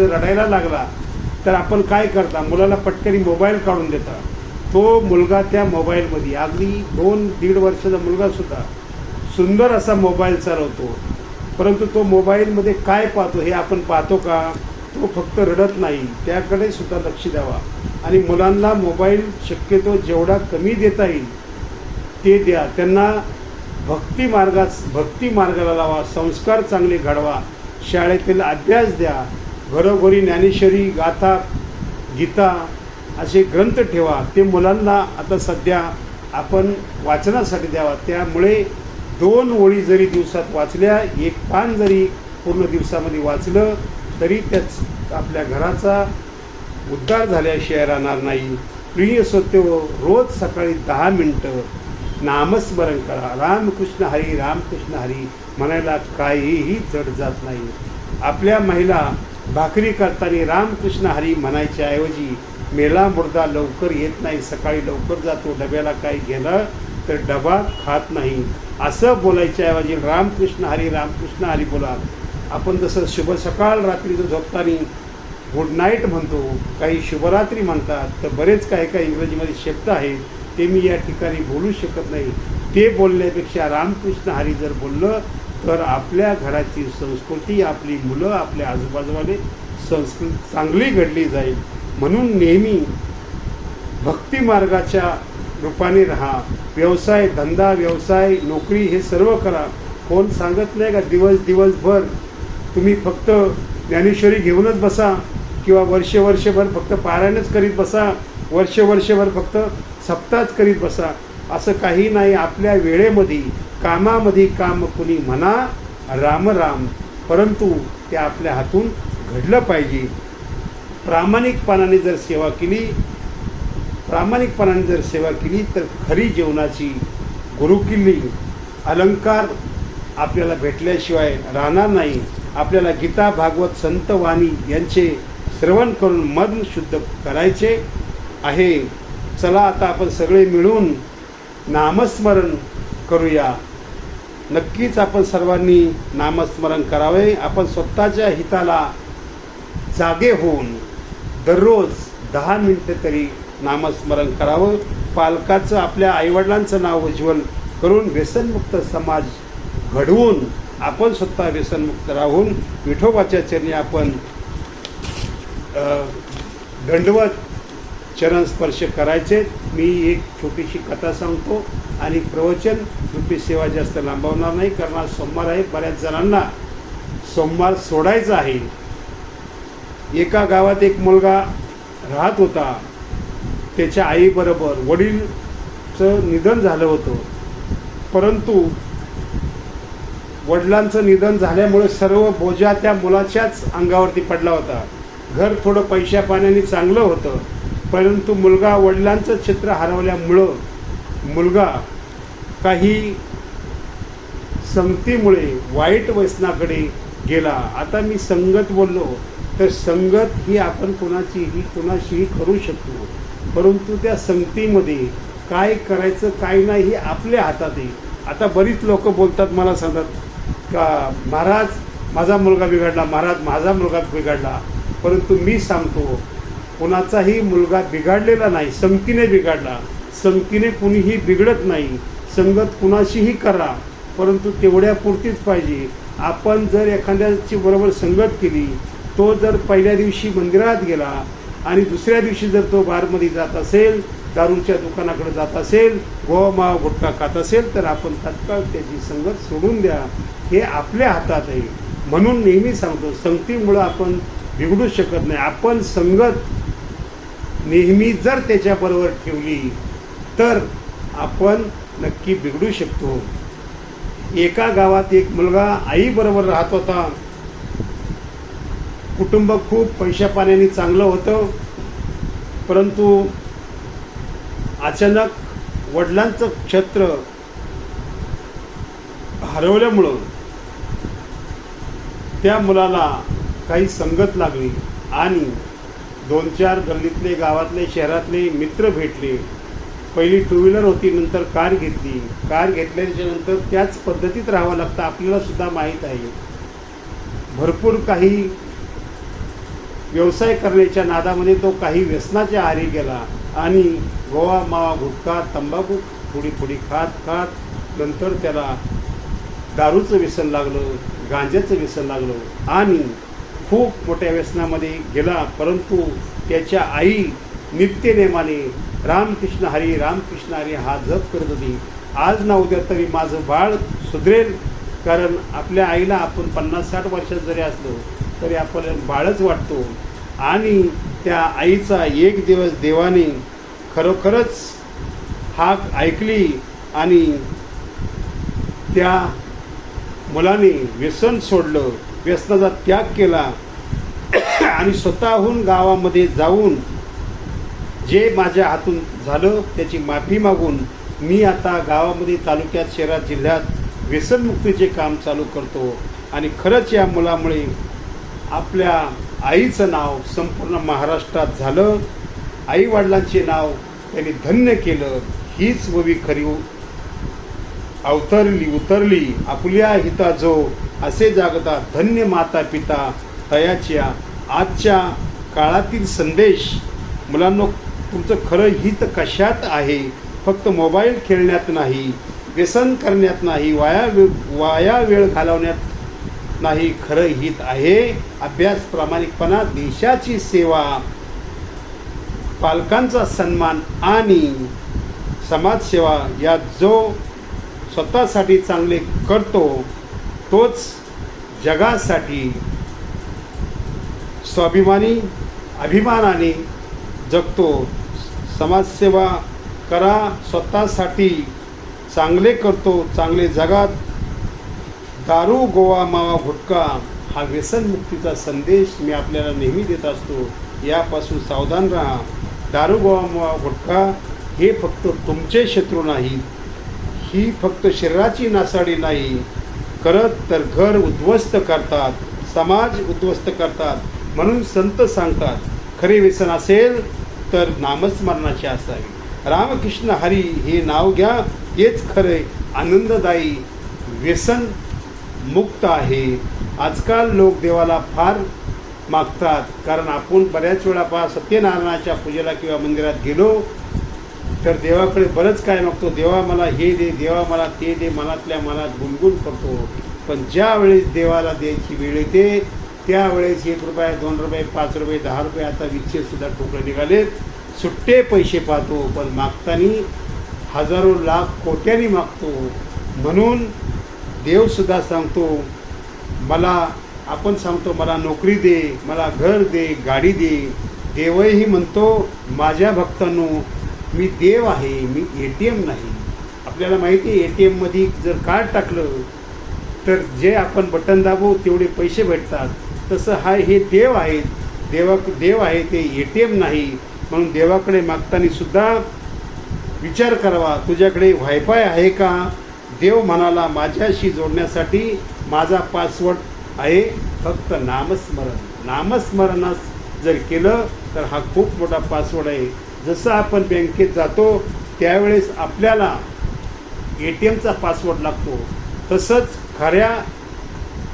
जर रडायला लागला तर आपण काय करता? मुलाला पटकरी मोबाईल काढून देता. तो मुलगा त्या मोबाईलमध्ये अगदी दोन दीड वर्षाचा मुलगा सुद्धा सुंदर असा मोबाईल चालवतो. परंतु तो मोबाईलमध्ये काय पाहतो हे आपण पाहतो का? तो फक्त रडत नाही. त्याकडे सुद्धा लक्ष द्यावा. आणि मुलांना मोबाईल शक्यतो जेवढा कमी देता येईल ते द्या. त्यांना भक्ती मार्गात भक्ती मार्गाला लावा संस्कार चांगले घडवा. शाळेतील अभ्यास द्या. घरोघरी ज्ञानेश्वरी गाथा गीता असे ग्रंथ ठेवा. ते मुलांना आता सध्या आपण वाचनासाठी द्यावा. त्यामुळे दोन ओळी जरी दिवसात वाचल्या एक पान जरी पूर्ण दिवसामध्ये वाचलं तरी त्याच आपल्या घराचा उद्धार झाल्याशिवाय राहणार नाही. प्रिय सत्य रोज सकाळी दहा मिनटं नामस्मरण करा. रामकृष्ण हरी रामकृष्ण हरी म्हणायला काहीही जड जात नाही. आपल्या महिला भाकरी करताना रामकृष्ण हरी म्हणायच्या ऐवजी मेला मुर्दा लवकर येत नाही सकाळी लवकर जातो डब्याला काही गेलं तर डबा खात नाही. असं बोलायच्याऐवजी रामकृष्ण हरी रामकृष्ण हरी बोला. आपण जसं शुभ सकाळ रात्रीचं झोपताना गुड नाईट म्हणतो काही शुभरात्री म्हणतात तर बरेच काही काही इंग्रजीमध्ये शब्द आहेत ते मी या ठिकाणी बोलू शकत नाही. ते बोलण्यापेक्षा रामकृष्ण हरी जर बोललं तर आपल्या घराची संस्कृती आपली मुलं आपल्या आजूबाजूवाले संस्कृत चांगली घडली जाईल म्हणून नेहमी भक्तिमार्गाच्या रूपाने राहा व्यवसाय धंदा व्यवसाय नोकरी हे सर्व करा. कोण सांगत नाही का दिवस दिवसभर तुम्ही फक्त ज्ञानेश्वरी घेऊनच बसा किंवा वर्ष वर्षभर फक्त पारायणच करीत बसा वर्ष वर्षभर फक्त सप्ताहच करीत बसा. असं काही नाही आपल्या वेळेमध्ये कामामध्ये काम कुणी म्हणा राम राम परंतु ते आपल्या हातून घडलं पाहिजे. प्रामाणिकपणाने जर सेवा केली प्रामाणिकपणाने जर सेवा केली तर खरी जीवनाची गुरुकिल्ली अलंकार आपल्याला भेटल्याशिवाय राहणार नाही. आपल्याला गीता भागवत संत वाणी यांचे श्रवण करून मन शुद्ध करायचे आहे. चला आता आपण सगळे मिळून नामस्मरण करूया. नक्कीच आपण सर्वांनी नामस्मरण करावे. आपण स्वतःच्या हिताला जागे होऊन दररोज दहा मिनटं तरी नामस्मरण करावं. पालकाचं आपल्या आईवडिलांचं नाव उज्ज्वल करून व्यसनमुक्त समाज घडवून आपण स्वतः व्यसनमुक्त राहून विठोबाच्या चरणी आपण दंडवत चरण स्पर्श करायचे. मी एक छोटीशी कथा सांगतो आणि प्रवचन. रूपी सेवा जास्त लांबवणार नाही. कारण आज सोमवार आहे. बऱ्याच जणांना सोमवार सोडायचा आहे. एका गावात एक मुलगा राहत होता. त्याच्या आईबरोबर वडीलचं निधन झालं होतं. परंतु वडिलांचं निधन झाल्यामुळे सर्व बोजा त्या मुलाच्याच अंगावरती पडला होता. घर थोडं पैशा पाण्याने चांगलं होतं. परंतु मुलगा वडिलांचं चित्र हरवल्यामुळं मुलगा काही संगतीमुळे वाईट व्यसनाकडे गेला. आता मी संगत बोललो तर संगत ही आपण कोणाचीही कोणाशीही करू शकतो. परंतु त्या संगतीमध्ये काय करायचं काय नाही हे आपल्या हातात आहे आता बरीच लोक बोलतात मला सांगतात का महाराज माझा मुलगा बिघडला महाराज माझा मुलगा बिघडला. परंतु मी सांगतो कोणाचाही मुलगा बिघडलेला नाही संगतीने बिघडला संगतीने कुणीही बिघडत नाही संगत कुणाशीही करा परंतु तेवढ्यापुरतीच पाहिजे. आपण जर एखाद्याची बरोबर संगत केली तो जर पहिल्या दिवशी मंदिरात गेला आणि दुसऱ्या दिवशी जर तो बारमध्ये जात असेल दारूच्या दुकानाकडे जात असेल गोवा गुटखा खात असेल तर आपण तत्काळ त्याची संगत सोडून द्या. हे आपल्या हातात आहे. म्हणून नेहमी सांगतो संगतीमुळं आपण बिघडू शकत नाही. आपण संगत नेहमी जर त्याच्याबरोबर ठेवली तर आपण नक्की बिघडू शकतो. एका गावात एक मुलगा आईबरोबर राहत होता. कुटुंब खूप पैशा पाण्याने चांगलं होतं. परंतु अचानक वडिलांचं क्षेत्र हरवल्यामुळं त्या मुलाला काही संगत लागली आणि दोन चार गल्लीतले गावातले शहरातले मित्र भेटले. पहिली टू व्हीलर होती नंतर कार घेतली. कार घेतल्याच्या नंतर त्याच पद्धतीत राहावं लागतं आपल्याला सुद्धा माहीत आहे. भरपूर काही व्यवसाय करण्याच्या नादामध्ये तो काही व्यसनाच्या आहारी गेला. आणि गोवा मावा गुटखा तंबाखू थोडी थोडी खात खात नंतर त्याला दारूचं व्यसन लागलं गांज्याचं व्यसन लागलं. आणि खूप मोठ्या व्यसनामध्ये गेला परंतु त्याच्या आई नित्यनेमाने रामकृष्ण हरी रामकृष्ण हरी हा जप करत होती. आज ना उद्या तरी माझं बाळ सुधरेल. कारण आपल्या आईला आपण पन्नास साठ वर्षात जरी असलो तरी आपल्याला बाळच वाटतो. आणि त्या आईचा एक दिवस देवाने खरोखरच हाक ऐकली आणि त्या मुलाने व्यसन सोडलं. व्यसनाचा त्याग केला. आणि स्वतःहून गावामध्ये जाऊन जे माझ्या हातून झालं त्याची माफी मागून मी आता गावामध्ये तालुक्यात शहरात जिल्ह्यात व्यसनमुक्तीचे काम चालू करतो. आणि खरंच या मुलामुळे आपल्या आईचं नाव संपूर्ण महाराष्ट्रात झालं. आईवडिलांचे नाव त्यांनी धन्य केलं. हीच ववी खरी अवतरली उतरली आपुल्या हिता जो असे जागता धन्य माता पिता तयाच्या आजच्या काळातील संदेश. मुलांना तुमचं खरं हित कशात आहे? फक्त मोबाईल खेळण्यात नाही व्यसन करण्यात नाही वाया वे वाया वेळ घालवण्यात नाही खरं हित आहे? अभ्यास प्रामाणिकपणा देशाची सेवा पालकांचा सन्मान आणि समाजसेवा यात जो स्वतःसाठी चांगले करतो तोच जगासाठी स्वाभिमानी अभिमानाने जगतो. समाजसेवा करा स्वतःसाठी चांगले करतो चांगले जगात. दारू गोवा मावा गुटखा हा व्यसनमुक्तीचा संदेश मी आपल्याला नेहमी देत असतो. यापासून सावधान राहा. दारू गोवा मावा गुटखा हे फक्त तुमचे शत्रू नाहीत ही फक्त शरीराची नासाडी नाही. करत तर घर उद्ध्वस्त करतात समाज उद्ध्वस्त करतात म्हणून संत सांगतात खरे व्यसन असेल तर नामस्मरणाचे असावे. रामकृष्ण हरी हे नाव घ्या हेच खरे आनंददायी व्यसन मुक्त आहे. आजकाल लोक देवाला फार मागतात कारण आपण बऱ्याच वेळा पहा सत्यनारायणाच्या पूजेला किंवा मंदिरात गेलो तर देवाकडे बरंच काय मागतो. देवा मला हे दे देवा मला ते दे मनातल्या मनात गुणगुण करतो. पण ज्या वेळेस देवाला द्यायची वेळ येते त्यावेळेस एक रुपये दोन रुपये पाच रुपये दहा रुपये आता वीसचे सुद्धा ठोकळे निघालेत. सुट्टे पैसे पाहतो पण मागताना हजारो लाख कोट्याने मागतो. म्हणून देवसुद्धा सांगतो मला आपण सांगतो मला नोकरी दे मला घर दे गाडी दे. देवही म्हणतो माझ्या भक्तांनो मी देव आहे मी ए टी एम नाही. आपल्याला माहिती आहे ए टी एममध्ये जर कार्ड टाकलं तर जे आपण बटन दाबू तेवढे पैसे भेटतात. तसं हा हे देव आहेत देवा देव आहे ते ए टी एम नाही. म्हणून देवाकडे मागताना सुद्धा विचार करावा तुझ्याकडे वायफाय आहे का? देव म्हणाला माझ्याशी जोडण्यासाठी माझा पासवर्ड आहे फक्त नामस्मरण. नामस्मरणास जर केलं तर हा खूप मोठा पासवर्ड आहे. जसं आपण बँकेत जातो त्यावेळेस आपल्याला ए टी एमचा पासवर्ड लागतो. तसंच खऱ्या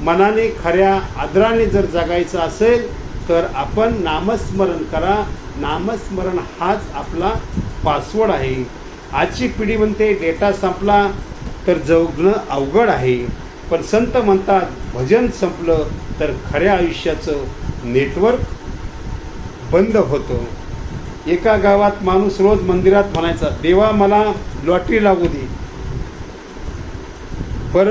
मनाने खऱ्या आदराने जर जगायचं असेल तर आपण नामस्मरण करा. नामस्मरण हाच आपला पासवर्ड आहे. आजची पिढी म्हणते डेटा संपला तर जगणं अवघड आहे. पण संत म्हणतात भजन संपलं तर खऱ्या आयुष्याचं नेटवर्क बंद होतं. एका गावात माणूस रोज मंदिरात म्हणायचा देवा मला लॉटरी लागू दे. पर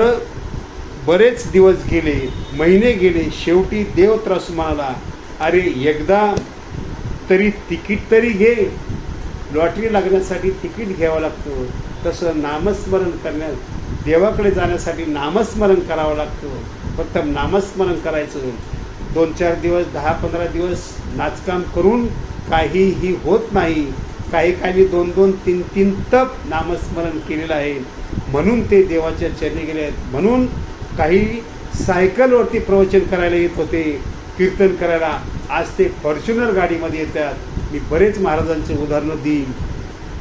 बरेच दिवस गेले महिने गेले शेवटी देव त्रास म्हणाला अरे एकदा तरी तिकीट तरी घे. लॉटरी लागण्यासाठी तिकीट घ्यावं लागतं. तसं नामस्मरण करण्यास देवाकडे जाण्यासाठी नामस्मरण करावं लागतं. फक्त नामस्मरण करायचं. दोन चार दिवस दहा पंधरा दिवस नाचकाम करून काहीही होत नाही. काही काही दोन दोन तीन तीन तप नामस्मरण केलेलं आहे. म्हणून ते देवाच्या चरणी गेले आहेत. म्हणून काही सायकलवरती प्रवचन करायला येत होते. कीर्तन करायला. आज ते फॉर्च्युनर गाडीमध्ये येतात. मी बरेच महाराजांचे उदाहरणं देईन.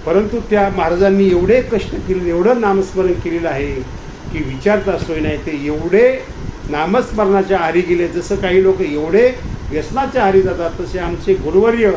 परंतु त्या महाराजांनी एवढे कष्ट केले एवढं नामस्मरण केलेलं आहे की विचारता सोय नाही. ते एवढे नामस्मरणाच्या आरी गेले. जसं काही लोक एवढे व्यसनाच्या आहारी जातात तसे आमचे गुरुवर्य